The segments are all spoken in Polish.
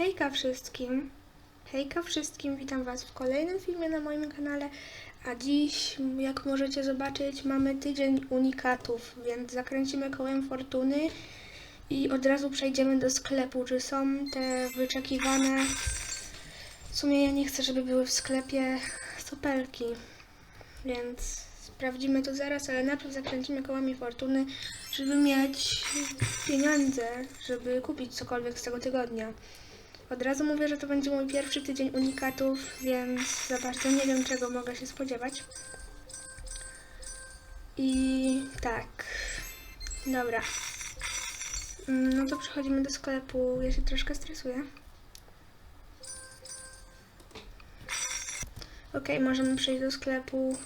Hejka wszystkim! Hejka wszystkim, witam Was w kolejnym filmie na moim kanale. A dziś, jak możecie zobaczyć, mamy tydzień unikatów, więc zakręcimy kołem fortuny i od razu przejdziemy do sklepu. Czy są te wyczekiwane? W sumie ja nie chcę, żeby były w sklepie sopelki, więc sprawdzimy to zaraz, ale najpierw zakręcimy kołami fortuny, żeby mieć pieniądze, żeby kupić cokolwiek z tego tygodnia. Od razu mówię, że to będzie mój pierwszy tydzień unikatów, więc za bardzo nie wiem, czego mogę się spodziewać. I tak. Dobra. Mm, No to przechodzimy do sklepu. Ja się troszkę stresuję. Okej, możemy przejść do sklepu.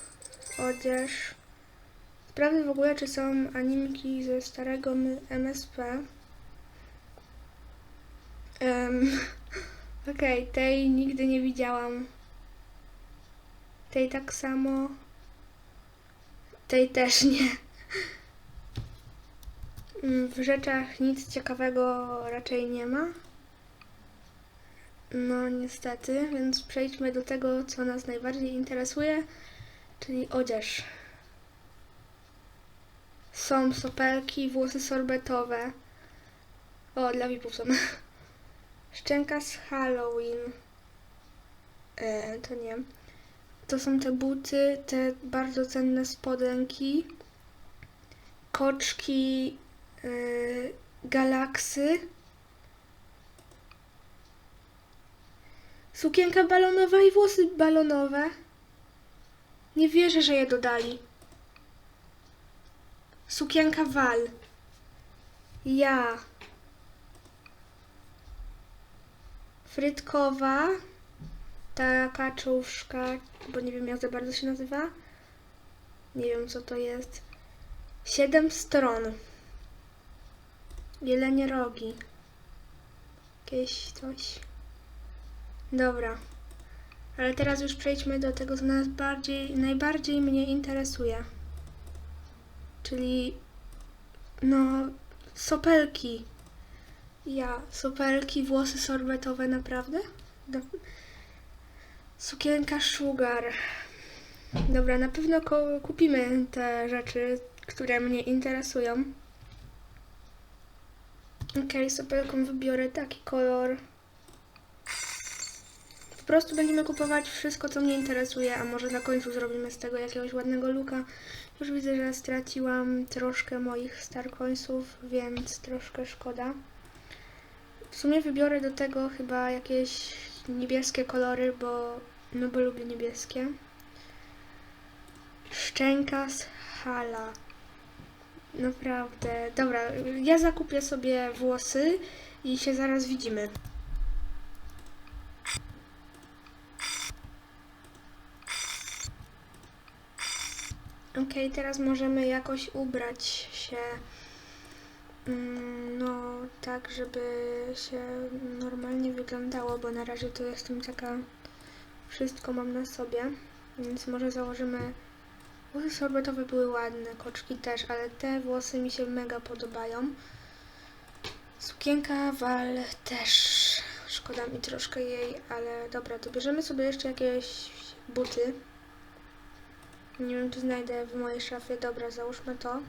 Odzież. Sprawdzę w ogóle, czy są animki ze starego MSP. Em, Okej, tej nigdy nie widziałam. Tej tak samo. Tej też nie. Mm, W rzeczach nic ciekawego raczej nie ma. No niestety, więc przejdźmy do tego, co nas najbardziej interesuje, czyli odzież. Są sopelki, włosy sorbetowe. O, dla VIP-ów są. Szczęka z Halloween. E, to nie. To są te buty, te bardzo cenne spodenki. Koczki e, galaksy. Sukienka balonowa i włosy balonowe. Nie wierzę, że je dodali. Sukienka wal. Ja. Frytkowa. Ta kaczuszka, bo nie wiem jak za bardzo się nazywa. Nie wiem co to jest. Siedem stron. Jelenie rogi. Jakieś coś. Dobra. Ale teraz już przejdźmy do tego, co nas bardziej, najbardziej mnie interesuje. Czyli no sopelki. Ja, sopelki, włosy sorbetowe, naprawdę? Do... Sukienka sugar. Dobra, na pewno kupimy te rzeczy, które mnie interesują. Okej, sopelką wybiorę taki kolor. Po prostu będziemy kupować wszystko, co mnie interesuje, a może na końcu zrobimy z tego jakiegoś ładnego luka. Już widzę, że straciłam troszkę moich star coinsów, więc troszkę szkoda. W sumie wybiorę do tego chyba jakieś niebieskie kolory, bo no bo lubię niebieskie. Szczęka z hala. Naprawdę. Dobra, ja zakupię sobie włosy i się zaraz widzimy. Okej, teraz możemy jakoś ubrać się. Mm, No, tak, żeby się normalnie wyglądało, bo na razie to jestem taka. Wszystko mam na sobie, więc może założymy. Włosy sorbetowe były ładne, koczki też, ale te włosy mi się mega podobają. Sukienka wal też. Szkoda mi troszkę jej, ale dobra, to bierzemy sobie jeszcze jakieś buty. Nie wiem, czy znajdę w mojej szafie. Dobra, załóżmy to.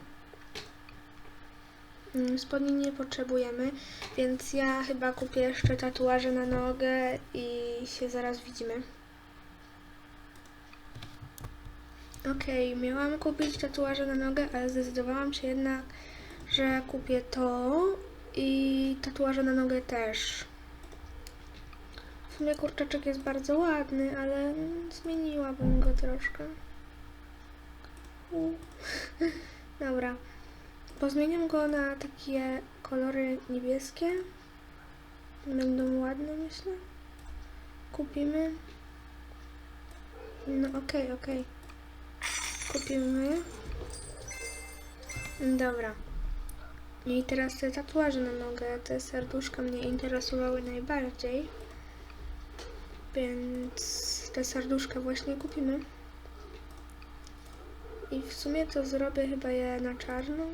Mm, Spodni nie potrzebujemy, więc ja chyba kupię jeszcze tatuaże na nogę i się zaraz widzimy. Okej, miałam kupić tatuaże na nogę, ale zdecydowałam się jednak, że kupię to i tatuaże na nogę też. W sumie kurczaczek jest bardzo ładny, ale zmieniłabym go troszkę. U. Dobra. Pozmieniam go na takie kolory niebieskie. Będą ładne, myślę. Kupimy. No okej, okej. Kupimy. Dobra. I teraz te tatuaże na nogę, te serduszka mnie interesowały najbardziej. Więc te serduszka właśnie kupimy. I w sumie to zrobię chyba je na czarno.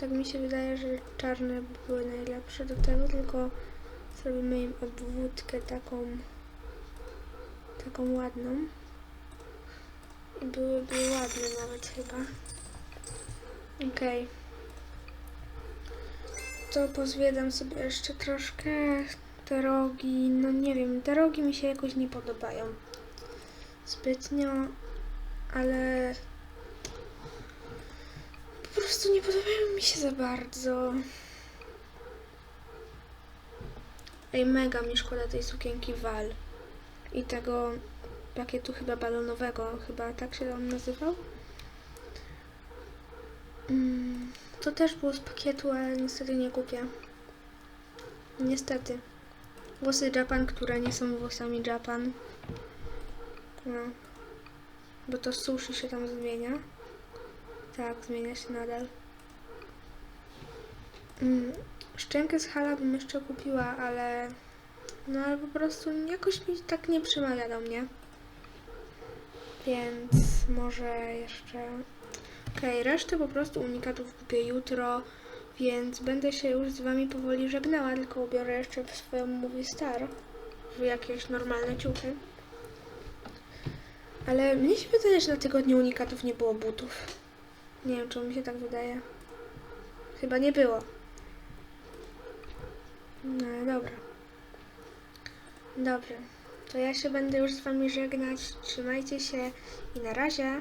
Tak mi się wydaje, że czarne by były najlepsze do tego, tylko Zrobimy im obwódkę taką, taką ładną. I byłyby ładne nawet chyba. Okej. To pozwiedzam sobie jeszcze troszkę te rogi. No nie wiem, te rogi mi się jakoś nie podobają zbytnio, ale po prostu nie podobają mi się za bardzo. Ej, mega mi szkoda tej sukienki Val i tego pakietu chyba balonowego, chyba tak się on nazywał. Mm, to też było z pakietu, ale niestety nie kupię. Niestety. Włosy Japan, które nie są włosami Japan. No. Bo to sushi się tam zmienia. Tak, zmienia się nadal. Mm, szczękę z hala bym jeszcze kupiła, ale... No ale po prostu jakoś mi tak nie przemawia do mnie. Więc może jeszcze... Okej, resztę po prostu unikatów kupię jutro, więc będę się już z wami powoli żegnała, tylko ubiorę jeszcze w swoją Movie Star w jakieś normalne ciuchy. Ale mnie się wydaje, że na tygodniu unikatów nie było butów. Nie wiem, czemu mi się tak wydaje. Chyba nie było. No dobra. Dobrze. To ja się będę już z wami żegnać. Trzymajcie się i na razie.